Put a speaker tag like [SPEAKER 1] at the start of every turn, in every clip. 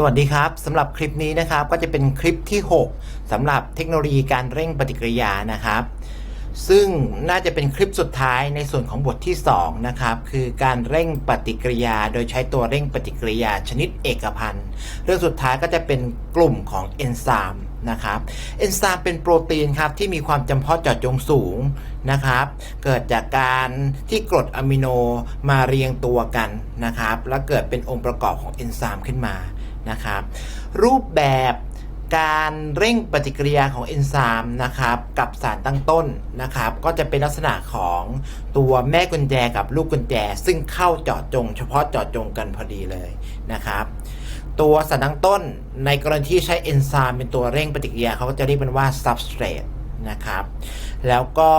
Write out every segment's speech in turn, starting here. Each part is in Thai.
[SPEAKER 1] สวัสดีครับสำหรับคลิปนี้นะครับก็จะเป็นคลิปที่ 6สำหรับเทคโนโลยีการเร่งปฏิกิริยานะครับ ซึ่งน่าจะเป็นคลิปสุดท้ายในส่วนของบทที่ 2 นะครับ คือการเร่งปฏิกิริยา โดยใช้ตัวเร่งปฏิกิริยาชนิดเอกพันธ์เรื่องสุดท้ายก็จะเป็นกลุ่มของเอนไซม์นะครับเอนไซม์เป็นโปรตีนครับที่มีความจำเพาะเจาะจงสูงนะครับ เกิดจากการที่กรดอะมิโนมาเรียงตัวกันนะครับ แล้วเกิดเป็นองค์ประกอบของเอนไซม์ขึ้นมา นะครับ รูปแบบการเร่งปฏิกิริยาของเอนไซม์นะครับกับสารตั้งต้นนะครับก็จะเป็นลักษณะของตัวแม่กุญแจกับลูกกุญแจ ซึ่งเข้าเจาะจง เฉพาะเจาะจงกันพอดีเลยนะครับ ตัวสารตั้งต้นในกรณีที่ใช้เอนไซม์เป็นตัวเร่งปฏิกิริยาเขาก็จะเรียกมันว่า substrate นะครับ แล้วก็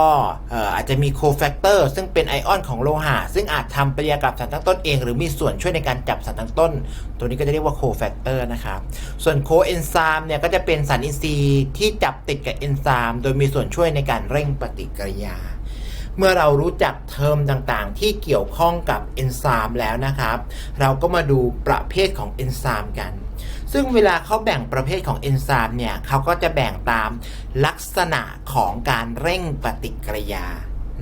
[SPEAKER 1] เอ่ออาจจะมีโคแฟกเตอร์ซึ่งเป็นไอออนของโลหะซึ่งอาจทำปฏิกิริยากับสารตั้งต้นเอง หรือมีส่วนช่วยในการจับสารตั้งต้น ตัวนี้ก็จะเรียกว่าโคแฟกเตอร์นะครับ ส่วนโคเอนไซม์เนี่ยก็จะเป็นสารอินทรีย์ที่จับติดกับเอนไซม์โดยมีส่วนช่วยในการเร่งปฏิกิริยา เมื่อเรารู้จักเทอมต่างๆ ที่เกี่ยวข้องกับเอนไซม์แล้วนะครับ เราก็มาดูประเภทของเอนไซม์กัน ซึ่งเวลาเขาแบ่งประเภทของเอนไซม์เนี่ยเขาก็จะแบ่งตามลักษณะของการเร่งปฏิกิริยา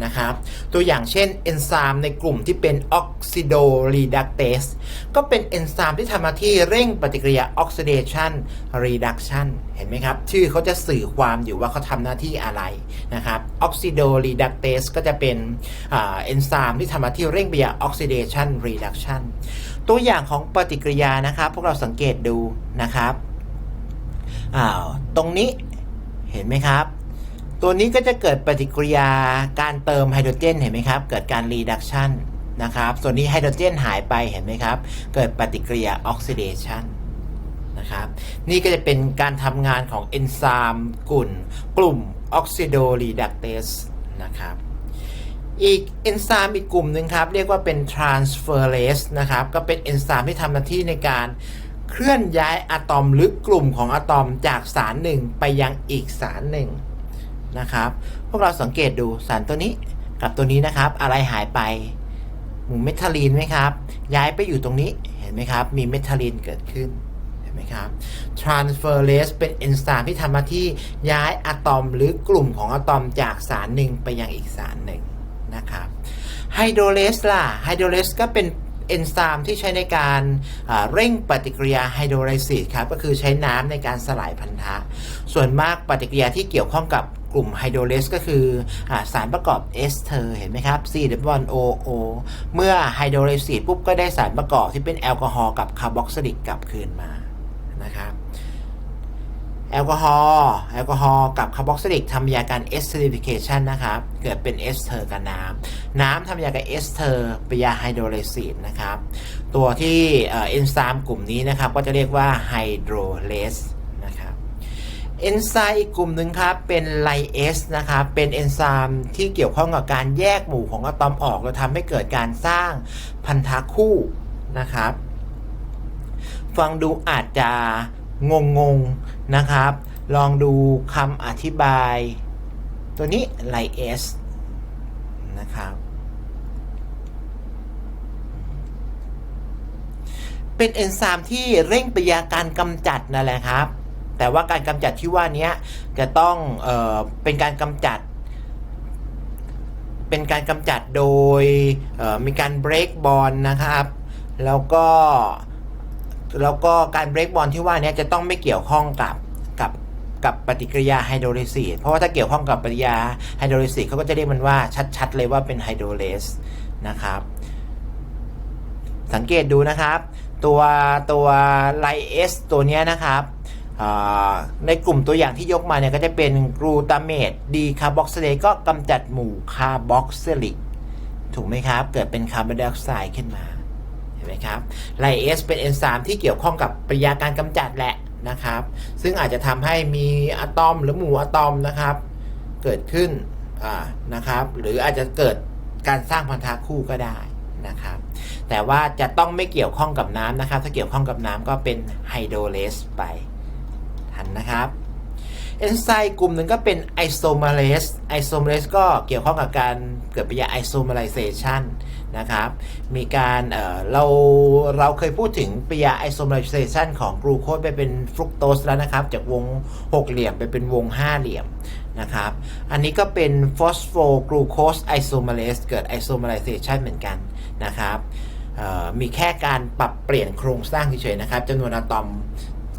[SPEAKER 1] นะครับตัวอย่างเช่นเอนไซม์ในกลุ่มที่เป็นออกซิโดรีดักเตสก็เป็นเอนไซม์ที่ทำหน้าที่เร่งปฏิกิริยาออกซิเดชันรีดักชันเห็นไหมครับ ชื่อเขาจะสื่อความอยู่ว่าเขาทำหน้าที่อะไรนะครับออกซิโดรีดักเตสก็จะเป็นเอนไซม์ที่ทำหน้าที่เร่งปฏิกิริยาออกซิเดชันรีดักชัน ตัวอย่างของปฏิกิริยานะครับ พวกเราสังเกตดูนะครับอ้าวตรงนี้เห็นไหมครับ ตัวนี้ก็จะเกิดปฏิกิริยาการเติมไฮโดรเจนเห็นไหมครับ เกิดการรีดักชันนะครับ ส่วนนี้ไฮโดรเจนหายไปเห็นไหมครับ เกิดปฏิกิริยาออกซิเดชันนะครับ นี่ก็จะเป็นการทำงานของเอนไซม์กลุ่มกลุ่มออกซิโดรีดักเตสนะครับ อีกเอนไซม์อีกกลุ่มหนึ่งครับ เรียกว่าเป็น transferase นะครับ ก็เป็นเอนไซม์ที่ทำหน้าที่ในการเคลื่อนย้ายอะตอมหรือกลุ่มของอะตอมจากสารหนึ่งไปยังอีกสารหนึ่งนะครับ พวกเราสังเกตดูสารตัวนี้กับตัวนี้นะครับ อะไรหายไปหมู่เมทาลีนไหมครับ ย้ายไปอยู่ตรงนี้เห็นไหมครับ มีเมทาลีนเกิดขึ้นเห็นไหมครับ transferase เป็นเอนไซม์ที่ทำหน้าที่ย้ายอะตอมหรือกลุ่มของอะตอมจากสารหนึ่งไปยังอีกสารหนึ่ง นะครับไฮโดรเลสล่ะไฮโดรเลสก็เป็นเอนไซม์ที่ใช้ในการเร่งปฏิกิริยาไฮโดรไลซิสครับก็คือใช้น้ำในการสลายพันธะ ส่วนมากปฏิกิริยาที่เกี่ยวข้องกับกลุ่มไฮโดรเลสก็คืออสารประกอบเอสเทอร์เห็นไหมครับ C ดับ O O เมื่อไฮโดรไลซิสปุ๊บก็ได้สารประกอบที่เป็นแอลกอฮอล์กับคาร์บอกซิลิกกลับคืนมานะครับ แอลกอฮอล์แอลกอฮอล์กับคาร์บอกซิลิกทำยาการเอสเทอริฟิเคชันนะครับเกิดเป็นเอสเทอร์กับน้ำน้ำทำยากับเอสเทอร์เป็นยาไฮโดรไลซิสนะครับตัวที่เอนไซม์กลุ่มนี้นะครับก็จะเรียกว่าไฮโดรเลสนะครับเอนไซม์อีกกลุ่มหนึ่งครับเป็นไลเอสนะครับเป็นเอนไซม์ที่เกี่ยวข้องกับการแยกหมู่ของอะตอมออกแล้วทำให้เกิดการสร้างพันธะคู่นะครับฟังดูอาจจะ งงงๆนะครับ ลองดูคำอธิบาย ตัวนี้ไลเอสนะครับ เป็นเอนไซม์ที่เร่งปฏิกิริยาการกำจัดนั่นแหละครับ แต่ว่าการกำจัดที่ว่านี้จะต้องเออเป็นการกำจัด เป็นการกำจัดโดยมีการเบรกบอลนะครับ แล้วก็ แล้วก็การเบรกบอลที่ว่านี้จะต้องไม่เกี่ยวข้องกับกับกับปฏิกิริยาไฮโดรลิซิสเพราะว่าถ้าเกี่ยวข้องกับปฏิกิริยาไฮโดรลิซิสเขาก็จะเรียกมันว่าชัด ๆ เลยว่าเป็นไฮโดรเลสนะครับ สังเกตดูนะครับ ตัวตัวไลเอสตัวนี้นะครับในกลุ่มตัวอย่างที่ยกมาเนี่ยก็จะเป็นกลูตาเมตดีคาร์บอกซิเลตก็กำจัดหมู่คาร์บอกซิลิกถูกไหมครับ เกิดเป็นคาร์บอนไดออกไซด์ขึ้นมา ไหมครับไลเอสเป็นเอนไซม์ที่เกี่ยวข้องกับปฏิกิริยาการกำจัดแหละนะครับ ซึ่งอาจจะทำให้มีอะตอมหรือหมู่อะตอมนะครับ เกิดขึ้นนะครับ หรืออาจจะเกิดการสร้างพันธะคู่ก็ได้นะครับ แต่ว่าจะต้องไม่เกี่ยวข้องกับน้ำนะครับ ถ้าเกี่ยวข้องกับน้ำก็เป็นไฮโดรเลสไปทันนะครับ เอนไซม์กลุ่มหนึ่งก็เป็นไอโซเมเลสไอโซเมเลสก็เกี่ยวข้องกับการเกิดปฏิกิริยาไอโซเมไลเซชันนะครับมีการเเราเราเคยพูดถึงปฏิกิริยาไอโซมอริเซชันของกลูโคสไปเป็นฟรุกโตสแล้วนะครับ จากวง 6 เหลี่ยมไปเป็นวง 5 เหลี่ยมนะครับอันนี้ก็เป็นฟอสโฟกลูโคสไอโซเมเลสเกิดไอโซมอริเซชันเหมือนกันนะครับมีแค่การปรับเปลี่ยนโครงสร้างเฉยๆนะครับจำนวนอะตอม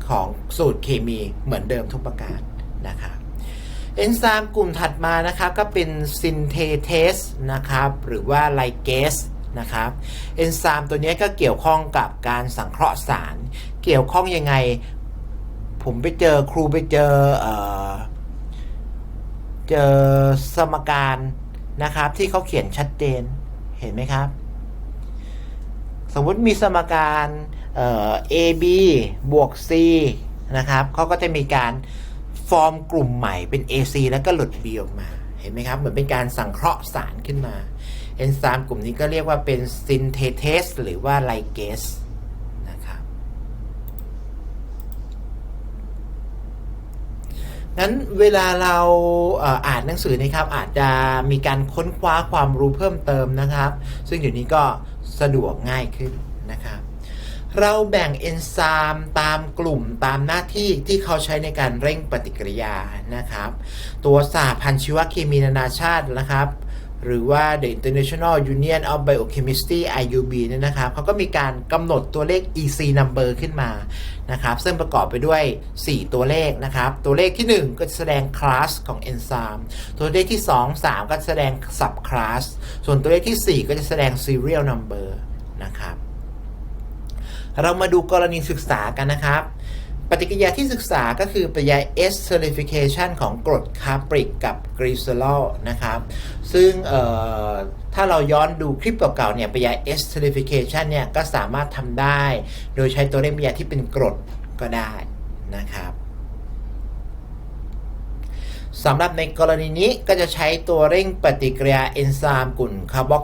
[SPEAKER 1] ของสูตรเคมีเหมือนเดิมทุกประการ นะครับเอนไซม์กลุ่มถัดมานะครับก็เป็นซินเทเทสนะครับหรือว่าไลเกสนะครับเอนไซม์ตัวนี้ก็เกี่ยวข้องกับการสังเคราะห์สาร เกี่ยวข้องยังไง ผมไปเจอครูไปเจอเออเจอสมการนะครับที่เขาเขียนชัดเจนเห็นไหมครับ สมมติมีสมการเอ่อ AB บวก C นะครับเขาก็จะมีการ ฟอร์มกลุ่มใหม่เป็น AC แล้วก็หลุด B ออกมา เห็นไหมครับ เหมือนเป็นการสังเคราะห์สารขึ้นมา เอนไซม์กลุ่มนี้ก็เรียกว่าเป็นซินเทเทสหรือว่าไลเกสนะครับงั้นเวลาเราอ่ออ่านหนังสือนะครับ อาจจะมีการค้นคว้าความรู้เพิ่มเติมนะครับ ซึ่งเดี๋ยวนี้ก็สะดวกง่ายขึ้นนะครับ เราแบ่งเอนไซม์ตามกลุ่มตามหน้าที่ที่เขาใช้ในการเร่งปฏิกิริยานะครับ ตัวสหพันธ์ชีวเคมีนานาชาตินะครับ หรือว่า The International Union of Biochemistry IUB เนี่ยนะครับเขาก็มีการกำหนดตัวเลข EC number ขึ้นมานะครับ ซึ่งประกอบไปด้วย 4 ตัวเลขนะครับ ตัวเลขที่ 1 ก็แสดงคลาสของเอนไซม์ตัวเลขที่ 2 3 ก็แสดง sub class ส่วนตัวเลขที่ 4 ก็จะแสดง serial number นะครับ เรามาดูกรณีศึกษากันนะครับ ปฏิกิริยาที่ศึกษาก็คือปฏิกิริยา S esterification ของกรดคาปริกกับกรีซอลอลนะครับ ซึ่งถ้าเราย้อนดูคลิปเก่าๆเนี่ยปฏิกิริยา S esterification เนี่ยก็สามารถทำได้ โดยใช้ตัวเลขปฏิกิริยาที่เป็นกรดก็ได้นะครับสำหรับในกรณีนี้ก็จะใช้ตัวเร่งปฏิกิริยาเอนไซม์กลุ่มคาร์บอก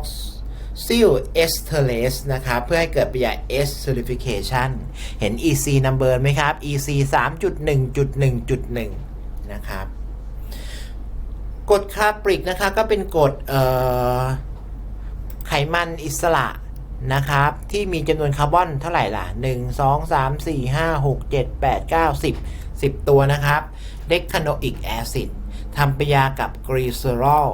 [SPEAKER 1] ซิลเอสเทเลสนะครับ เพื่อให้เกิดปฏิกิริยา S esterification เห็น EC number ไหมครับ EC 3.1.1.1 นะครับกรดคาปริกนะครับก็เป็นกรดไขมันอิสระนะครับ ที่มีจำนวนคาร์บอนเท่าไหร่ล่ะ 1 2 3 4 5 6 7 8 9 10 10 ตัวนะครับเดคคาโนอิกแอซิดทำปฏิกิริยากับกรีเซอรอล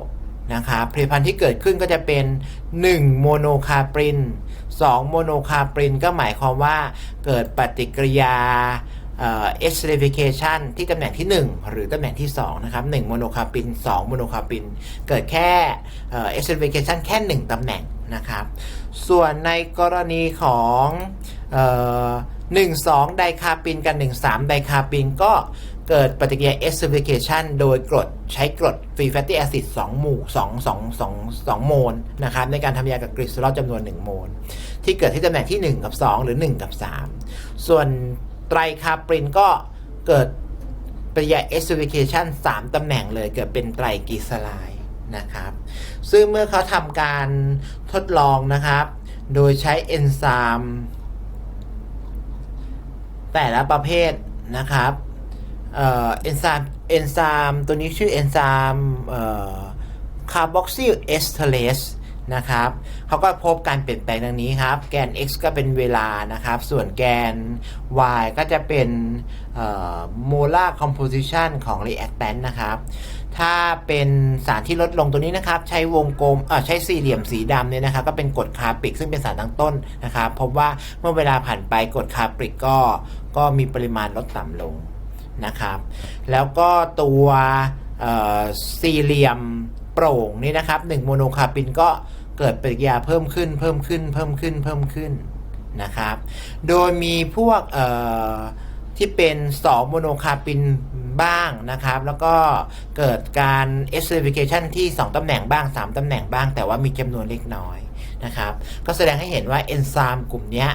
[SPEAKER 1] นะครับผลิตภัณฑ์ที่เกิดขึ้นก็จะเป็น 1 โมโนคาปริน 2 โมโนคาปรินก็หมายความว่าเกิดปฏิกิริยาเอ่อ esterification ที่ตำแหน่งที่ 1 หรือตำแหน่งที่ 2 นะครับ1โมโนคาปริน2โมโนคาปริน เกิดแค่เอ่อ esterification แค่ 1ตำแหน่งนะครับ ส่วนในกรณีของเอ่อ1 2 ไดคาปินกับ1 3 ไดคาปินก็ เกิดปฏิกิริยา esterification โดยกรดใช้กรด free fatty acid 2หมู่2 2 2 2 โมลนะครับในการทำยากับกรีซอรอลจำนวน 1 โมล ที่เกิดที่ตำแหน่งที่ 1 กับ 2 หรือ 1 กับ 3 ส่วนไตรคาปรินก็เกิดปฏิกิริยา esterification 3 ตำแหน่งเลยเกิดเป็นไตรกลีเซอไรด์นะครับ ซึ่งเมื่อเขาทำการทดลองนะครับ โดยใช้เอนไซม์แต่ละประเภทนะครับ เอนไซม์เอนไซม์ตัวนี้ชื่อเอนไซม์คาร์บอกซิลเอสเทเลสนะครับเขาก็พบการเปลี่ยนแปลงดังนี้ครับ แกน x ก็เป็นเวลานะครับ ส่วนแกน y ก็จะเป็นโมลาร์คอมโพสิชันของ reactant นะครับ ถ้าเป็นสารที่ลดลงตัวนี้นะครับ ใช้วงกลมใช้สี่เหลี่ยมสีดำเนี่ยนะครับ ก็เป็นกรดคาร์ปริกซึ่งเป็นสารตั้งต้นนะครับพบว่าเมื่อเวลาผ่านไปกรดคาร์ปริกก็ก็มีปริมาณลดต่ำลง นะครับ แล้วก็ตัวเอ่อสี่เหลี่ยมโปร่งนี่นะครับ1โมโนคาร์ปินก็เกิดปฏิกิริยาเพิ่มขึ้นเพิ่มขึ้นเพิ่มขึ้นเพิ่มขึ้นนะครับ โดยมีพวกที่เป็น2โมโนคาร์ปินบ้างนะครับ แล้วก็เกิดการ esterification ที่ 2ตำแหน่งบ้าง 3ตำแหน่งบ้าง แต่ว่ามีจำนวนเล็กน้อยนะครับ ก็แสดงให้เห็นว่าเอนไซม์กลุ่มนี้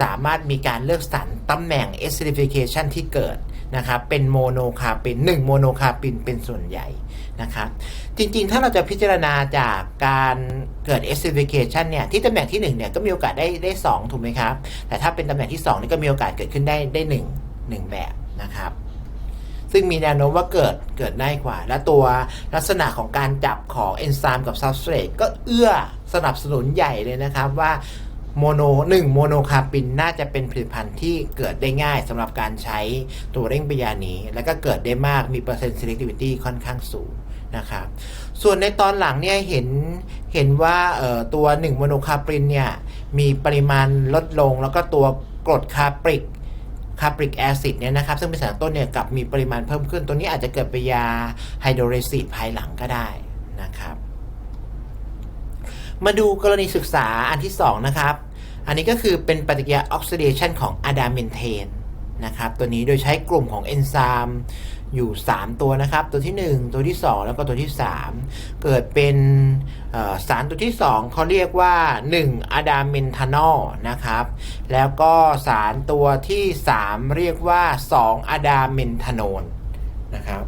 [SPEAKER 1] สามารถมีการเลือกสรรตำแหน่ง esterification ที่เกิด นะครับเป็นโมโนคาร์ปิน1โมโนคาร์ปินเป็นส่วนใหญ่นะครับจริงๆ ถ้าเราจะพิจารณาจากการเกิด esterification เนี่ยที่ตำแหน่งที่1เนี่ยก็มีโอกาสได้ได้ 2 ถูกไหมครับ แต่ถ้าเป็นตำแหน่งที่2นี่ก็มีโอกาสเกิดขึ้นได้ได้ 1 1 แบบนะครับซึ่งมีแนวโน้มว่าเกิดเกิดได้กว่า และตัวลักษณะของการจับของเอนไซม์กับซับสเตรตก็เอื้อสนับสนุนใหญ่เลยนะครับว่า โมโนหนึ่งโมโนคาปินน่าจะเป็นผลิตภัณฑ์ที่เกิดได้ง่ายสำหรับการใช้ตัวเร่งปฏิกิริยานี้ แล้วก็เกิดได้มากมีเปอร์เซ็นต์ selectivity ค่อนข้างสูงนะครับส่วนในตอนหลังเนี่ยเห็นเห็นว่าตัว1โมโนคาปรินเนี่ยมีปริมาณลดลง แล้วก็ตัวกรดคาปริกคาปริกแอซิดเนี่ยนะครับซึ่งเป็นสารต้นเนี่ยกลับมีปริมาณเพิ่มขึ้น ตัวนี้อาจจะเกิดปฏิกิริยาไฮโดรเรซิดภายหลังก็ได้นะครับ มาดูกรณีศึกษาอันที่ 2 นะครับ อันนี้ก็คือเป็นปฏิกิริยาออกซิเดชันของอะดาเมนเทนนะครับ ตัวนี้โดยใช้กลุ่มของเอนไซม์อยู่ 3 ตัวนะครับ ตัวที่ 1 ตัวที่ 2 แล้วก็ตัวที่ 3 เกิดเป็นสารตัวที่ 2เขาเรียกว่า 1 อะดาเมนทานอลนะครับ แล้วก็สารตัวที่ 3 เรียกว่า 2 อะดาเมนทานนนะครับ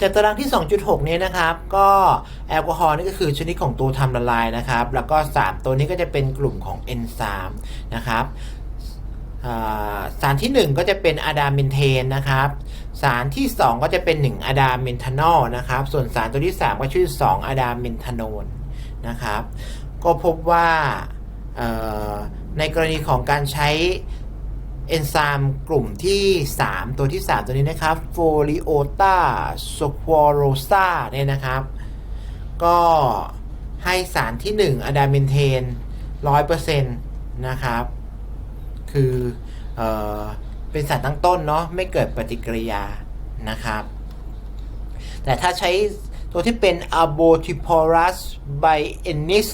[SPEAKER 1] จากตารางที่ 2.6 นี้นะครับ ก็แอลกอฮอล์นี่ก็คือชนิดของตัวทำละลายนะครับ แล้วก็ 3 ตัวนี้ก็จะเป็นกลุ่มของเอนไซม์นะครับสารที่ 1 ก็จะเป็นอะดาเมนเทนนะครับ สารที่ 2 ก็จะเป็น 1อะดาเมนทานอลนะครับ ส่วนสารตัวที่ 3 ก็ชื่อ 2อะดาเมนทานนนะครับ ก็พบว่าในกรณีของการใช้ เอนไซม์กลุ่มที่ 3 ตัวที่ 3 ตัวนี้นะครับ f o l i o t a s q u a r o s a เนี่ยนะครับ ก็ให้สารที่ 1อะดาเมนเทน 100%นะครับ คือเออเป็นสารตั้งต้นเนาะไม่เกิดปฏิกิริยานะครับ แต่ถ้าใช้ตัวที่เป็น a b o t i p o r u s b i e n i s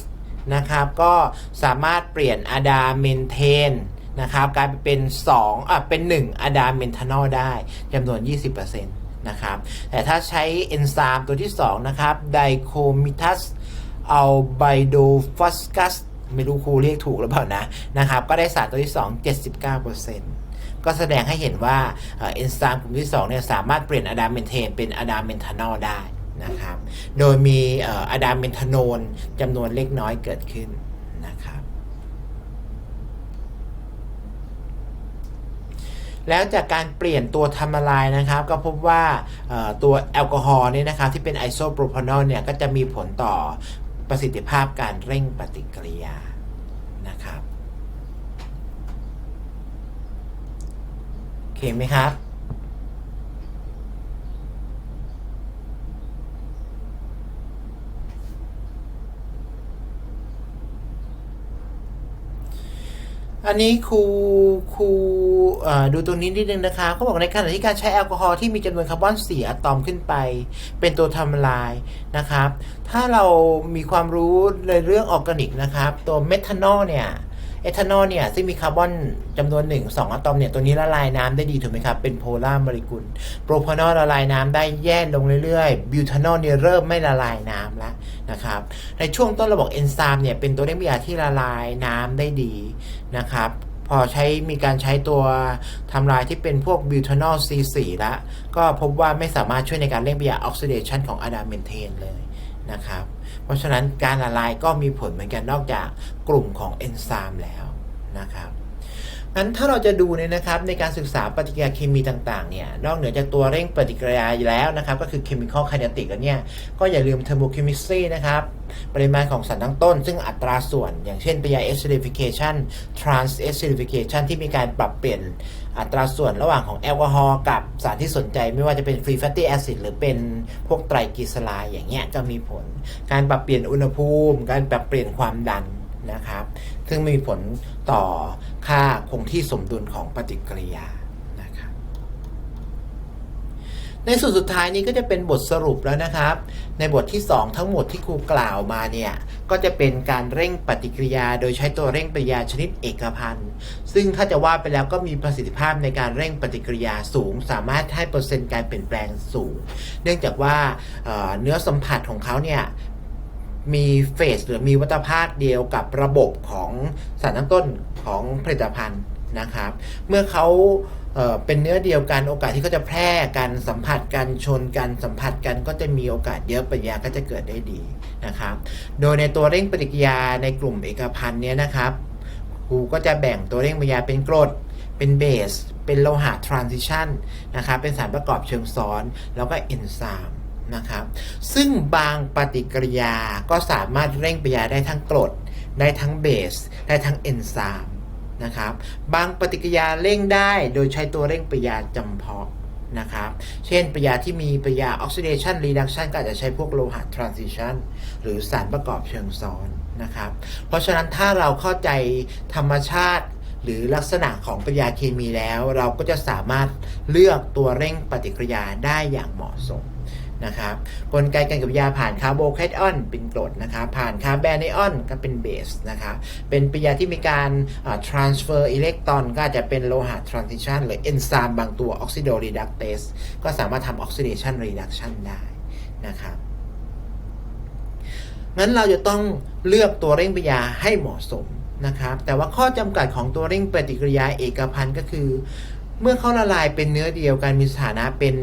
[SPEAKER 1] นะครับ ก็สามารถเปลี่ยนอะดาเมนเทน นะครับกลายเป็น2อะเป็น1อะดาเมนทานอลได้จำนวน 20%นะครับแต่ถ้าใช้เอนไซม์ตัวที่ 2 นะครับไดโคมิทัสอัลไบโดฟอสกัสไม่รู้ครูเรียกถูกหรือเปล่านะนะครับ ก็ได้สารตัวที่ 2 79%ก็แสดงให้เห็นว่าเอนไซม์กลุ่มที่ 2 เนี่ยสามารถเปลี่ยนอะดาเมนเทนเป็นอะดาเมนทานอลได้นะครับ โดยมีอะดาเมนทานนจำนวนเล็กน้อยเกิดขึ้นนะครับ แล้วจากการเปลี่ยนตัวทำละลายนะครับ ก็พบว่าตัวแอลกอฮอล์เนี่ยนะครับที่เป็นไอโซโปรพานอลเนี่ยก็จะมีผลต่อประสิทธิภาพการเร่งปฏิกิริยานะครับโอเคไหมครับ อันนี้ครูครูดูตรงนี้นิดนึงนะคะเขาบอกในขณะที่การใช้แอลกอฮอล์ที่มีจำนวนคาร์บอน4อะตอมขึ้นไป เป็นตัวทำละลายนะครับ ถ้าเรามีความรู้ในเรื่องออร์แกนิกนะครับ ตัวเมทานอลเนี่ยเอทานอลเนี่ยซึ่งมีคาร์บอนจำนวน 1 2 อะตอมเนี่ยตัวนี้ละลายน้ำได้ดีถูกไหมครับ เป็นโพลาร์โมเลกุลโปรพานอลละลายน้ำได้แย่ลงเรื่อยๆบิวทานอลเนี่ยเริ่มไม่ละลายน้ำแล้วนะครับในช่วงต้นเราบอกเอนไซม์เนี่ยเป็นตัวเร่งปฏิกิริยาที่ละลายน้ำได้ดี นะครับ พอใช้มีการใช้ตัวทำลายที่เป็นพวกบิวทานอล C4 แล้วก็พบว่าไม่สามารถช่วยในการเร่งปฏิกิริยาออกซิเดชันของอะดาเมนเทนเลยนะครับ เพราะฉะนั้นการละลายก็มีผลเหมือนกันนอกจากกลุ่มของเอนไซม์แล้ว งั้นถ้าเราจะดูเนี่ยนะครับในการศึกษาปฏิกิริยาเคมีต่างๆเนี่ยนอกเหนือจากตัวเร่งปฏิกิริยาแล้วนะครับก็คือ chemical kinetic แล้วเนี่ยก็อย่าลืม thermochemistry นะครับปริมาณของสารตั้งต้น ซึ่งอัตราส่วน อย่างเช่นปฏิกิริยา acidification trans acidification ที่มีการปรับเปลี่ยนอัตราส่วนระหว่างของแอลกอฮอล์กับสารที่สนใจไม่ว่าจะเป็น free fatty acid หรือเป็นพวกไตรกลีเซอไรด์อย่างเงี้ยก็มีผล การปรับเปลี่ยนอุณหภูมิ การปรับเปลี่ยนความดัน นะครับ ซึ่งมีผลต่อค่าคงที่สมดุลของปฏิกิริยานะครับในส่วนสุดท้ายนี้ก็จะเป็นบทสรุปแล้วนะครับ ในบทที่ 2 ทั้งหมดที่ครูกล่าวมาเนี่ยก็จะเป็นการเร่งปฏิกิริยา โดยใช้ตัวเร่งปฏิกิริยาชนิดเอกพันธ์ซึ่งถ้าจะว่าไปแล้วก็มีประสิทธิภาพในการเร่งปฏิกิริยาสูง สามารถให้เปอร์เซ็นต์การเปลี่ยนแปลงสูง เนื่องจากว่าเอ่อเนื้อสัมผัสของเขาเนี่ย มีเฟสหรือมีวัตภาคเดียวกับระบบของสารตั้งต้นของผลิตภัณฑ์นะครับ เมื่อเขาเป็นเนื้อเดียวกันโอกาสที่เขาจะแพร่กันสัมผัสกันชนกันสัมผัสกันก็จะมีโอกาสเยอะปฏิกิริยาก็จะเกิดได้ดีนะครับ โดยในตัวเร่งปฏิกิริยาในกลุ่มเอกพันธ์เนี้ยนะครับครูก็จะแบ่งตัวเร่งปฏิกิริยาเป็นกรดเป็นเบส เป็นโลหะ transition นะครับเป็นสารประกอบเชิงซ้อน แล้วก็เอนไซม์ นะครับ ซึ่งบางปฏิกิริยาก็สามารถเร่งปฏิกิริยาได้ทั้งกรด ได้ทั้งเบส ได้ทั้งเอนไซม์นะครับ บางปฏิกิริยาเร่งได้โดยใช้ตัวเร่งปฏิกิริยาจำเพาะนะครับ เช่นปฏิกิริยาที่มีปฏิกิริยา oxidation reduction ก็อาจจะใช้พวกโลหะ transition หรือสารประกอบเชิงซ้อนนะครับ เพราะฉะนั้นถ้าเราเข้าใจธรรมชาติหรือลักษณะของปฏิกิริยาเคมีแล้ว เราก็จะสามารถเลือกตัวเร่งปฏิกิริยาได้อย่างเหมาะสม นะครับกลไกการกับปฏิกิริยาผ่านคาร์โบไฮเดรตเป็นกรดนะครับผ่านคาร์บอนไอออนก็เป็นเบสนะครับเป็นปฏิกิริยาที่มีการอ่า transfer อิเล็กตรอนก็อาจจะเป็นโลหะ transition หรือเอนไซม์บางตัว oxido reductase ก็สามารถทำ oxidation reduction ได้นะครับงั้นเราจะต้องเลือกตัวเร่งปฏิกิริยาให้เหมาะสมนะครับแต่ว่าข้อจำกัดของตัวเร่งปฏิกิริยาเอกพันธ์ก็คือ เมื่อเขาละลายเป็นเนื้อเดียวกันมีสถานะเป็น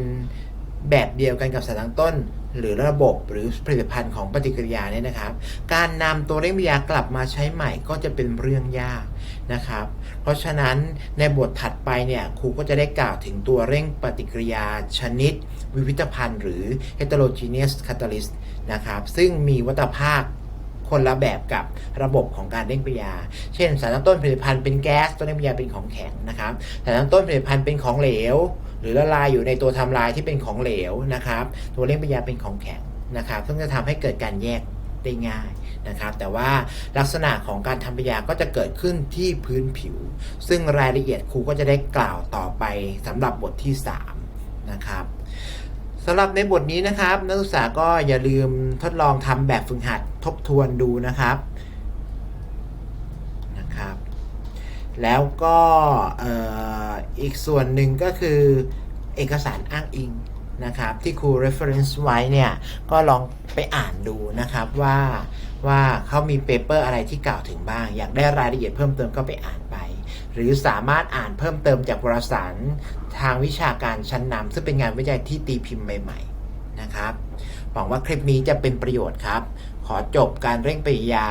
[SPEAKER 1] แบบเดียวกันกับสารตั้งต้น หรือระบบหรือผลิตภัณฑ์ของปฏิกิริยาเนี่ยนะครับ การนำตัวเร่งปฏิกิริยากลับมาใช้ใหม่ก็จะเป็นเรื่องยากนะครับ เพราะฉะนั้นในบทถัดไปเนี่ยครูก็จะได้กล่าวถึงตัวเร่งปฏิกิริยาชนิด วิวิธภัณฑ์ หรือ heterogeneous catalyst นะครับ ซึ่งมีวัตภาพคนละแบบกับระบบของการเร่งปฏิกิริยา เช่น สารตั้งต้นผลิตภัณฑ์เป็นแก๊สตัวเร่งปฏิกิริยาเป็นของแข็งนะครับ สารตั้งต้นผลิตภัณฑ์เป็นของเหลว รือละลายอยู่ในตัวทำลายที่เป็นของเหลวนะครับ ตัวเร่งปฏิกิริยาเป็นของแข็งนะครับซึ่งจะทำให้เกิดการแยกได้ง่ายนะครับ แต่ว่าลักษณะของการทำปฏิกิริยาก็จะเกิดขึ้นที่พื้นผิว ซึ่งรายละเอียดครูก็จะได้กล่าวต่อไปสำหรับบทที่ 3 นะครับสำหรับในบทนี้นะครับ นักศึกษาก็อย่าลืมทดลองทำแบบฝึกหัดทบทวนดูนะครับนะครับ แล้วก็เอ่อ อีกส่วนหนึ่งก็คือเอกสารอ้างอิงนะครับที่ครู reference ไว้เนี่ยก็ลองไปอ่านดูนะครับว่าว่าเขามีเปเปอร์อะไรที่กล่าวถึงบ้าง อยากได้รายละเอียดเพิ่มเติมก็ไปอ่านไป หรือสามารถอ่านเพิ่มเติมจากวารสารทางวิชาการชั้นนำซึ่งเป็นงานวิจัยที่ตีพิมพ์ใหม่ๆนะครับหวังว่าคลิปนี้จะเป็นประโยชน์ครับ ขอจบการเร่งปฏิกิริยา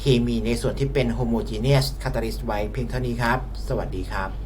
[SPEAKER 1] เคมีในส่วนที่เป็น homogeneous catalyst ไว้เพียงเท่านี้ครับ สวัสดีครับ